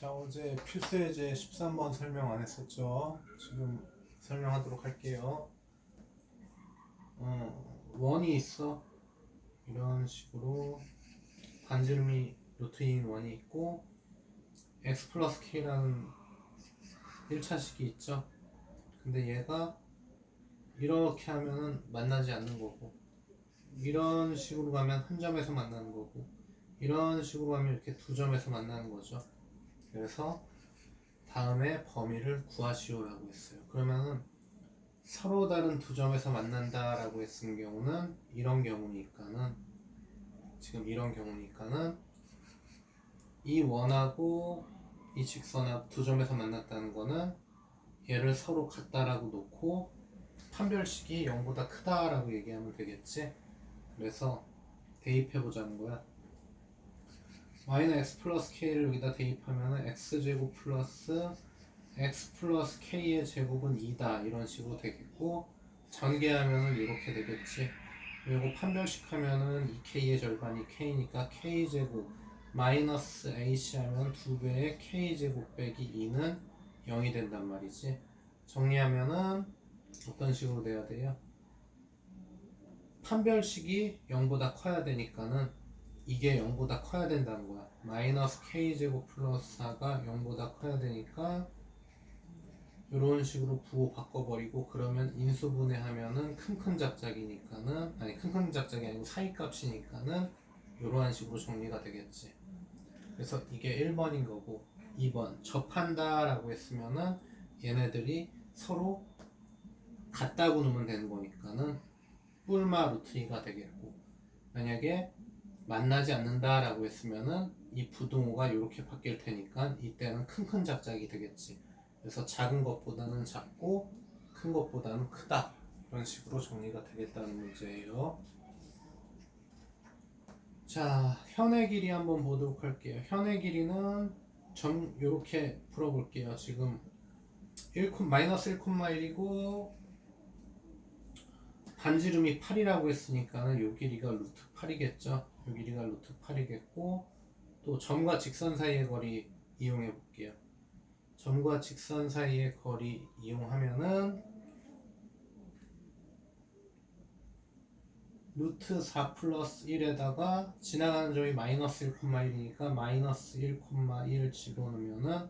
자 어제 필수예제 13번 설명 안 했었죠? 지금 설명하도록 할게요. 어, 원이 있어. 이런 식으로 반지름이 루트인 원이 있고 x 플러스 k라는 1차식이 있죠. 근데 얘가 이렇게 하면은 만나지 않는 거고 이런 식으로 가면 한 점에서 만나는 거고 이런 식으로 가면 이렇게 두 점에서 만나는 거죠. 그래서 다음에 범위를 구하시오라고 했어요. 그러면은 서로 다른 두 점에서 만난다라고 했은 경우는 이런 경우니까는 지금 이런 경우니까는 이 원하고 이 직선하고 두 점에서 만났다는 거는 얘를 서로 같다라고 놓고 판별식이 0보다 크다라고 얘기하면 되겠지. 그래서 대입해 보자는 거야. Y는 x 플러스 k를 여기다 대입하면 x제곱 플러스 x 플러스 k의 제곱은 2다. 이런 식으로 되겠고 전개하면은 이렇게 되겠지. 그리고 판별식 하면은 2k의 절반이 k니까 k제곱 마이너스 h 하면 2배의 k제곱 빼기 2는 0이 된단 말이지. 정리하면은 어떤 식으로 돼야 돼요? 판별식이 0보다 커야 되니까는 이게 0보다 커야 된다는 거야. 마이너스 k제곱 플러스 4가 0보다 커야 되니까 이런 식으로 부호 바꿔버리고 그러면 인수분해 하면은 큰큰 작작이니까는 아니 큰큰 작작이 아니고 사이값이니까는 이러한 식으로 정리가 되겠지. 그래서 이게 1번인 거고 2번 접한다 라고 했으면은 얘네들이 서로 같다고 놓으면 되는 거니까는 뿔마 루트 2가 되겠고 만약에 만나지 않는다라고 했으면은 이 부등호가 이렇게 바뀔 테니까 이때는 큰큰 작작이 되겠지. 그래서 작은 것보다는 작고 큰 것보다는 크다. 이런 식으로 정리가 되겠다는 문제예요. 자, 현의 길이 한번 보도록 할게요. 현의 길이는 점 이렇게 풀어볼게요. 지금 1, 마이너스 1,1이고 반지름이 8이라고 했으니까는 요 길이가 루트 8이겠죠. 요 길이가 루트 8이겠고 또 점과 직선 사이의 거리 이용해 볼게요. 점과 직선 사이의 거리 이용하면은 루트 4 플러스 1에다가 지나가는 점이 마이너스 1,1이니까 마이너스 1,1 집어넣으면은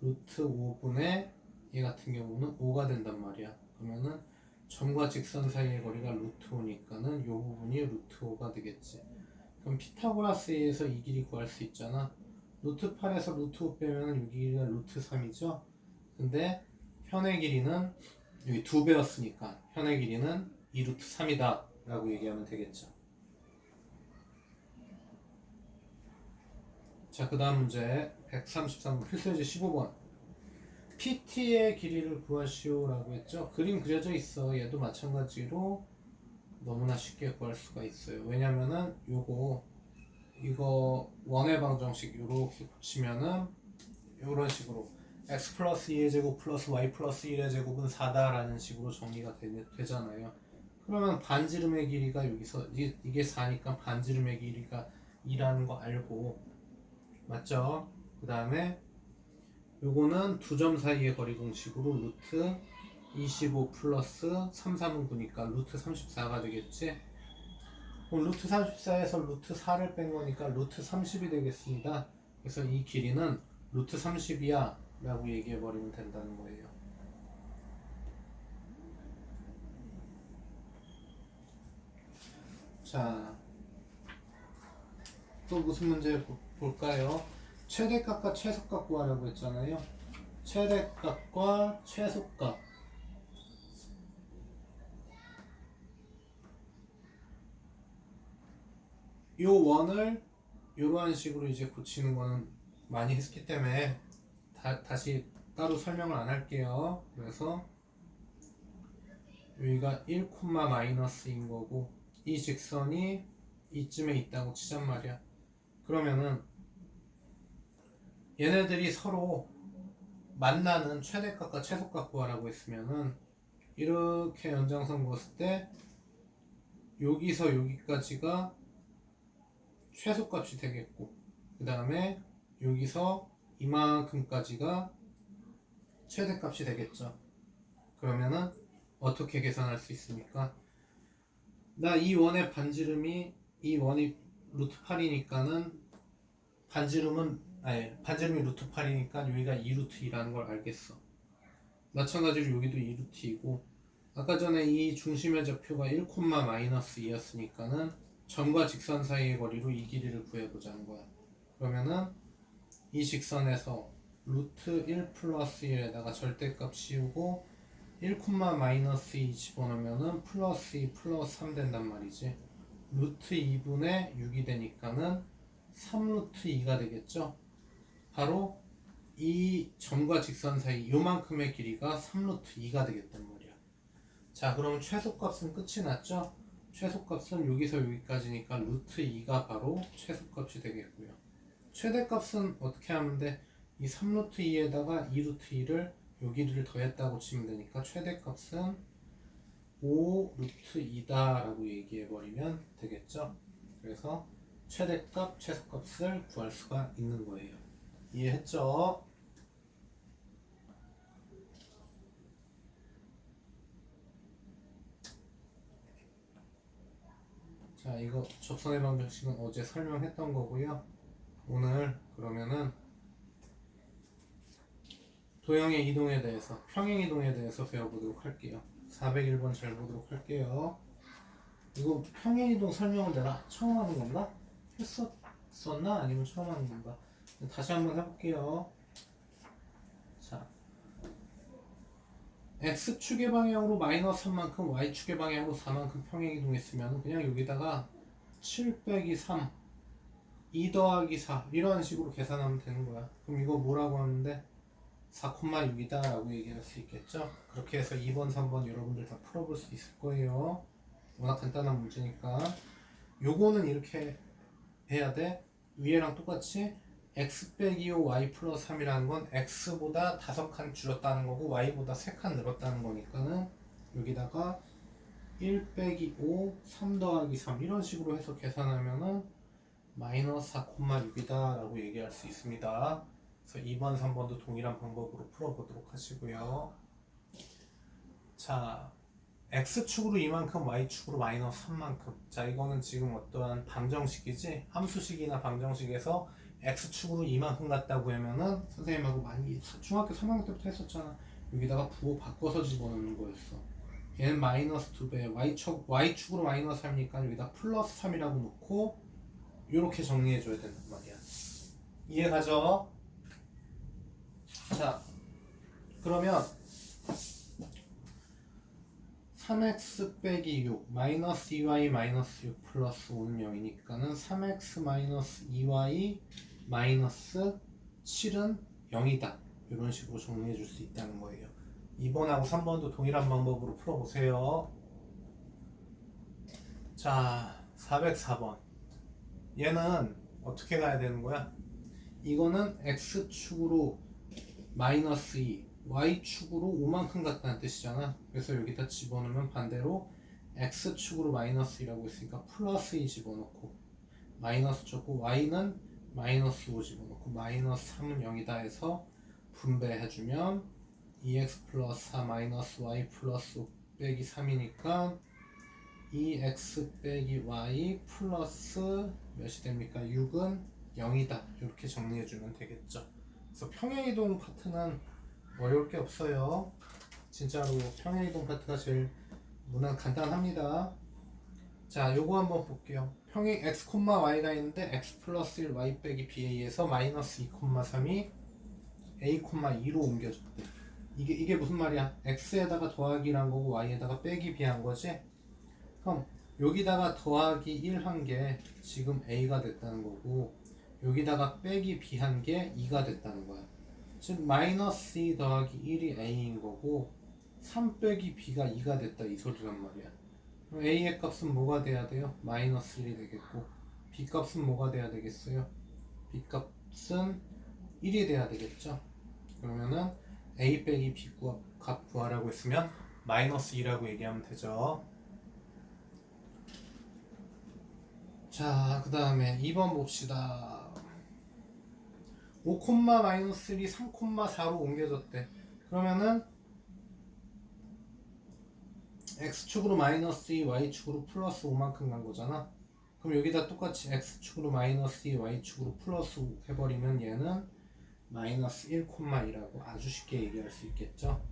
루트 5분의 얘 같은 경우는 5가 된단 말이야. 그러면은 점과 직선 사이의 거리가 루트 5니까는 이 부분이 루트 5가 되겠지. 그럼 피타고라스에 의해서 이 길이 구할 수 있잖아. 루트 8에서 루트 5 빼면 이 길이가 루트 3이죠. 근데 현의 길이는 여기 두 배였으니까 현의 길이는 2 루트 3이다 라고 얘기하면 되겠죠. 자, 그 다음 문제 133번 필수예제 15번 PT의 길이를 구하시오 라고 했죠. 그림 그려져 있어. 얘도 마찬가지로 너무나 쉽게 구할 수가 있어요. 왜냐면은 요거 이거 원의 방정식 요렇게 붙이면은 요런 식으로 x 플러스 2의 제곱 플러스 y 플러스 1의 제곱은 4다라는 식으로 정리가 되, 잖아요 그러면 반지름의 길이가 여기서 이게, 이게 4니까 반지름의 길이가 2라는 거 알고 맞죠? 그 다음에 요거는 두 점 사이의 거리 공식으로 루트 25 플러스 3, 3은 9니까 루트 34가 되겠지? 그럼 루트 34에서 루트 4를 뺀 거니까 루트 30이 되겠습니다. 그래서 이 길이는 루트 30이야 라고 얘기해 버리면 된다는 거예요. 자, 또 무슨 문제 보- 볼까요? 최대값과 최소값 구하라고 했잖아요. 최대값과 최소값. 요 원을 이러한 식으로 이제 고치는 거는 많이 했기 때문에 다, 다시 따로 설명을 안 할게요. 그래서 여기가 1, 마이너스인 거고 이 직선이 이쯤에 있다고 치잔 말이야. 그러면은 얘네들이 서로 만나는 최대값과 최소값 구하라고 했으면은 이렇게 연장선 그었을 때 여기서 여기까지가 최소값이 되겠고 그 다음에 여기서 이만큼까지가 최대값이 되겠죠. 그러면은 어떻게 계산할 수 있습니까? 나 이 원의 반지름이 이 원이 루트 8이니까는 반지름은 아니 반지름이 루트 8이니까 여기가 2루트 2라는 걸 알겠어. 마찬가지로 여기도 2루트 2고 아까 전에 이 중심의 좌표가 1, 마이너스 2였으니까는 점과 직선 사이의 거리로 이 길이를 구해보자는 거야. 그러면은 이 직선에서 루트 1 플러스 1에다가 절대값 씌우고 1, 마이너스 2 집어넣으면은 플러스 2 플러스 3 된단 말이지. 루트 2분의 6이 되니까는 3루트 2가 되겠죠. 바로 이 점과 직선 사이 요만큼의 길이가 3루트 2가 되겠단 말이야. 자, 그럼 최소값은 끝이 났죠? 최소값은 여기서 여기까지니까 루트 2가 바로 최소값이 되겠고요. 최대값은 어떻게 하면 돼? 이 3루트 2에다가 2루트 2를 여기를 더했다고 치면 되니까 최대값은 5루트 2다 라고 얘기해버리면 되겠죠? 그래서 최대값, 최소값을 구할 수가 있는 거예요. 이해했죠? 자, 이거 접선의 방정식은 어제 설명했던 거고요. 오늘 그러면은 도형의 이동에 대해서 평행 이동에 대해서 배워보도록 할게요. 401번 잘 보도록 할게요. 이거 평행 이동 설명은 내가 처음 하는 건가? 했었었나? 아니면 처음 하는 건가? 다시 한번 해볼게요. 자, x축의 방향으로 마이너스 3만큼 y축의 방향으로 4만큼 평행 이동했으면 그냥 여기다가 7 빼기 3 2 더하기 4 이런 식으로 계산하면 되는 거야. 그럼 이거 뭐라고 하는데 4,6이다 라고 얘기할 수 있겠죠? 그렇게 해서 2번, 3번 여러분들 다 풀어볼 수 있을 거예요. 워낙 간단한 문제니까. 요거는 이렇게 해야 돼. 위에랑 똑같이 x 빼기 5 y 플러스 3이라는 건 x보다 5칸 줄였다는 거고 y보다 3칸 늘었다는 거니까는 여기다가 1 빼기 5, 3 더하기 3 이런 식으로 해서 계산하면은 마이너스 4,6이다 라고 얘기할 수 있습니다. 그래서 2번, 3번도 동일한 방법으로 풀어보도록 하시고요. 자, x축으로 이만큼, y축으로 마이너스 3만큼. 자, 이거는 지금 어떠한 방정식이지? 함수식이나 방정식에서 x축으로 이만큼 같다고 하면은 선생님하고 많이 중학교 3학년 때부터 했었잖아. 여기다가 부호 바꿔서 집어넣는 거였어. 얘는 마이너스 2배, y축, y축으로 마이너스 3이니까 여기다 플러스 3이라고 놓고 이렇게 정리해줘야 된단 말이야. 이해 가죠? 자, 그러면 3x 빼기 6 마이너스 2y 마이너스 6 플러스 5는 0이니까는 3x 마이너스 2y 마이너스 7은 0이다. 이런 식으로 정리해 줄 수 있다는 거예요. 2번하고 3번도 동일한 방법으로 풀어보세요. 자 404번. 얘는 어떻게 가야 되는 거야? 이거는 x축으로 마이너스 2 y축으로 5만큼 같다는 뜻이잖아. 그래서 여기다 집어넣으면 반대로 x축으로 마이너스 2라고 했으니까 플러스 2 집어넣고 마이너스 줬고 y는 마이너스 5 집어넣고 마이너스 3은 0이다 해서 분배해주면 2x 플러스 4 마이너스 y 플러스 5 빼기 3이니까 2x 빼기 y 플러스 몇이 됩니까? 6은 0이다 이렇게 정리해주면 되겠죠 그래서 평행이동 파트는 어려울 게 없어요. 진짜로 평행이동 파트가 제일 무난 간단합니다. 자, 요거 한번 볼게요. 평행 x, y가 있는데 x 플러스 1 y 빼기 ba에서 마이너스 2, 3이 a, 2로 옮겨졌대. 이게 이게 무슨 말이야? x에다가 더하기란 거고 y에다가 빼기 b한 거지. 그럼 여기다가 더하기 1 한 게 지금 a가 됐다는 거고 여기다가 빼기 b 한 게 2가 됐다는 거야. 즉 마이너스 2 더하기 1이 a인 거고 3 빼기 b가 2가 됐다 이 소리란 말이야. A의 값은 뭐가 돼야 돼요? 마이너스 1이 되겠고 b 값은 뭐가 돼야 되겠어요? b 값은 1이 돼야 되겠죠. 그러면은 a 빼기 b 값 구하라고 했으면 마이너스 2라고 얘기하면 되죠. 자, 그 다음에 2번 봅시다. 5 콤마 마이너스 1이 3 콤마 4로 옮겨졌대. 그러면은 x축으로 마이너스 2, y축으로 플러스 5만큼 간 거잖아. 그럼 여기다 똑같이 x축으로 마이너스 2, y축으로 플러스 5 해버리면 얘는 마이너스 1, 2라고 아주 쉽게 얘기할 수 있겠죠.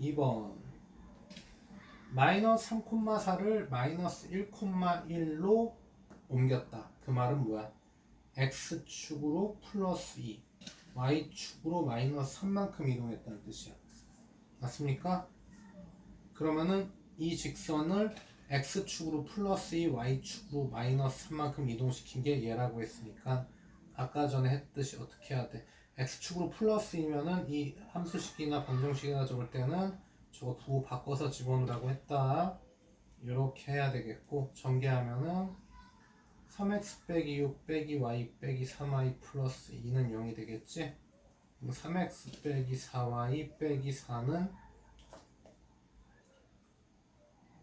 2번 마이너스 3,4를 마이너스 1,1로 옮겼다. 그 말은 뭐야? x축으로 플러스 2, y축으로 마이너스 3만큼 이동했다는 뜻이야. 맞습니까? 그러면은 이 직선을 x축으로 플러스 2, y축으로 마이너스 3만큼 이동시킨 게 얘라고 했으니까 아까 전에 했듯이 어떻게 해야 돼? x축으로 플러스 2면은 이 함수식이나 방정식이나 적을 때는 저거 부호 바꿔서 집어넣으라고 했다. 이렇게 해야 되겠고 전개하면은 3x 빼기 6 빼기 y 빼기 3y 플러스 2는 0이 되겠지? 그럼 3x 빼기 4y 빼기 4는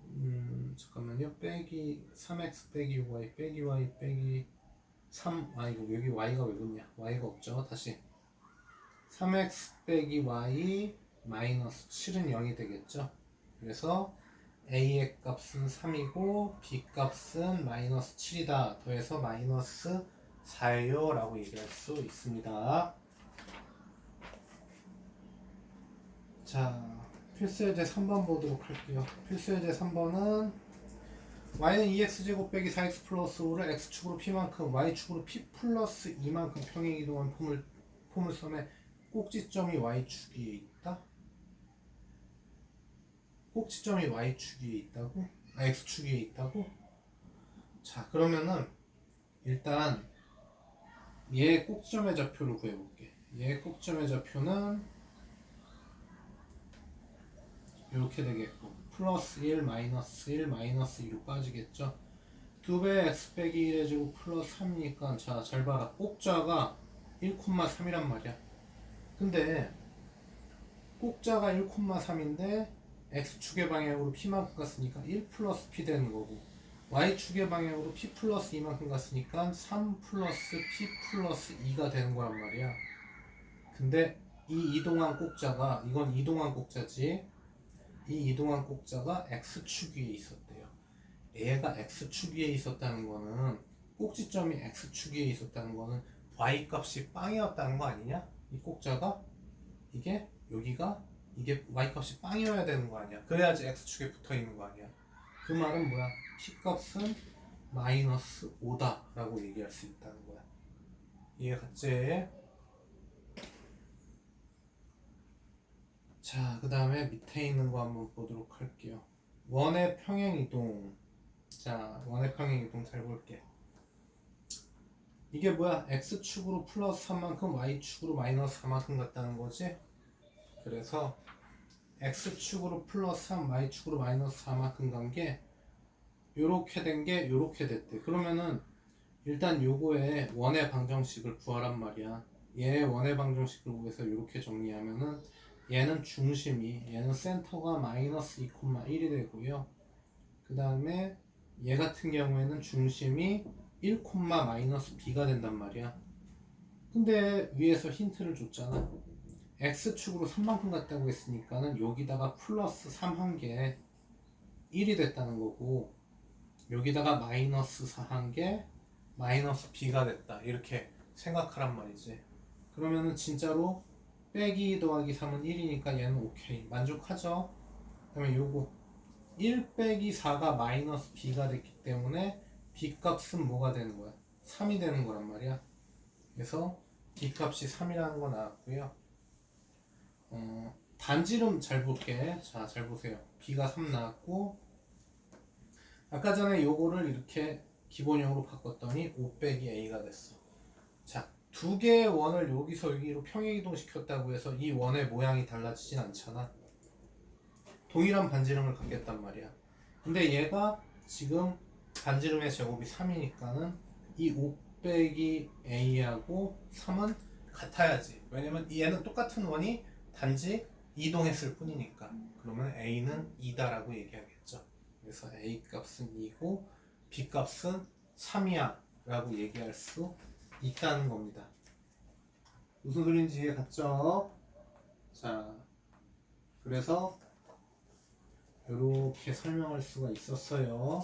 음 잠깐만요. 빼기 3x 빼기 6y 빼기 y 빼기 3 아 이거 여기 y가 왜 붙냐? y가 없죠. 다시. 3x 빼기 y 마이너스 7은 0이 되겠죠? 그래서 a의 값은 3이고 b 값은 마이너스 7이다. 더해서 마이너스 4예요 라고 얘기할 수 있습니다 자 필수예제 3번 보도록 할게요 필수예제 3번은 y는 2x제곱 빼기 4x 플러스 5를 x축으로 p만큼 y축으로 p 플러스 2만큼 평행 이동한 포물, 포물선의 꼭지점이 y축 위에 있다? 꼭지점이 y축 위에 있다고? 아, x축 위에 있다고? 자 그러면은 일단 얘 꼭지점의 좌표를 구해볼게 얘 꼭지점의 좌표는 이렇게 되겠고 플러스 1 마이너스 1 마이너스 2로 빠지겠죠? 2배 x 빼기 1의 제곱 플러스 3이니까 자 잘 봐라. 꼭자가 1,3이란 말이야. 근데 꼭자가 1,3인데 x축의 방향으로 p만큼 갔으니까 1 플러스 p 되는 거고 y축의 방향으로 p 플러스 2만큼 갔으니까 3 플러스 p 플러스 2가 되는 거란 말이야. 근데 이 이동한 꼭자가 이건 이동한 꼭자지 이 이동한 꼭자가 x축 위에 있었대요. 얘가 x축 위에 있었다는 거는 꼭지점이 x축 위에 있었다는 거는 y 값이 빵이었다는 거 아니냐? 이 꼭자가 이게 여기가 이게 y 값이 빵이어야 되는 거 아니야? 그래야지 x축에 붙어 있는 거 아니야? 그 말은 뭐야? p 값은 마이너스 5다라고 얘기할 수 있다는 거야. 이해 갔지? 자, 그 다음에 밑에 있는 거 한번 보도록 할게요. 원의 평행 이동. 자, 원의 평행 이동 잘 볼게. 이게 뭐야? x축으로 플러스 3만큼 y축으로 마이너스 4만큼 같다는 거지? 그래서 x축으로 플러스 3, y축으로 마이너스 4만큼 간 게 요렇게 된 게 요렇게 됐대. 그러면은 일단 요거에 원의 방정식을 구하란 말이야. 얘 원의 방정식을 구해서 요렇게 정리하면은 얘는 중심이 얘는 센터가 마이너스 2,1이 되고요. 그 다음에 얘 같은 경우에는 중심이 1, 마이너스 b가 된단 말이야. 근데 위에서 힌트를 줬잖아. x축으로 3만큼 갔다고 했으니까는 여기다가 플러스 3한게 1이 됐다는 거고 여기다가 마이너스 4한게 마이너스 b가 됐다. 이렇게 생각하란 말이지. 그러면은 진짜로 빼기 더하기 3은 1이니까 얘는 오케이. 만족하죠? 그 다음에 요거 1 빼기 4가 마이너스 b가 됐기 때문에 b 값은 뭐가 되는 거야? 3이 되는 거란 말이야. 그래서 b 값이 3이라는 거 나왔고요. 어, 단지름 잘 볼게. 자 잘 보세요. B가 3 나왔고 아까 전에 요거를 이렇게 기본형으로 바꿨더니 5 빼기 a가 됐어 두 개의 원을 여기서 여기로 평행이동 시켰다고 해서 이 원의 모양이 달라지진 않잖아. 동일한 반지름을 갖겠단 말이야. 근데 얘가 지금 반지름의 제곱이 3이니까는 이 5 빼기 a하고 3은 같아야지. 왜냐면 얘는 똑같은 원이 단지 이동했을 뿐이니까. 그러면 a는 2다라고 얘기하겠죠. 그래서 a 값은 2고 b 값은 3이야 라고 얘기할 수 있다는 겁니다. 무슨 소리인지 이해 갔죠? 자, 그래서 이렇게 설명할 수가 있었어요.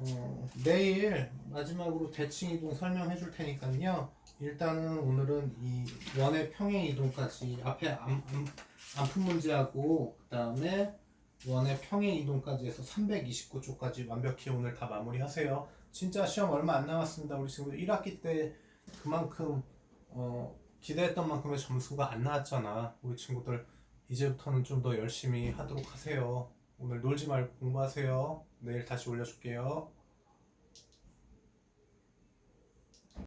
어, 내일 마지막으로 대칭 이동 설명해 줄 테니까요. 일단은 오늘은 이 원의 평행 이동까지 앞에 안, 안, 안푼 문제하고 그 다음에 원의 평행 이동까지 해서 329쪽까지 완벽히 오늘 다 마무리하세요. 진짜 시험 얼마 안 남았습니다. 우리 친구들 1학기 때 그만큼 어, 기대했던 만큼의 점수가 안 나왔잖아. 우리 친구들 이제부터는 좀 더 열심히 하도록 하세요. 오늘 놀지 말고 공부하세요. 내일 다시 올려줄게요.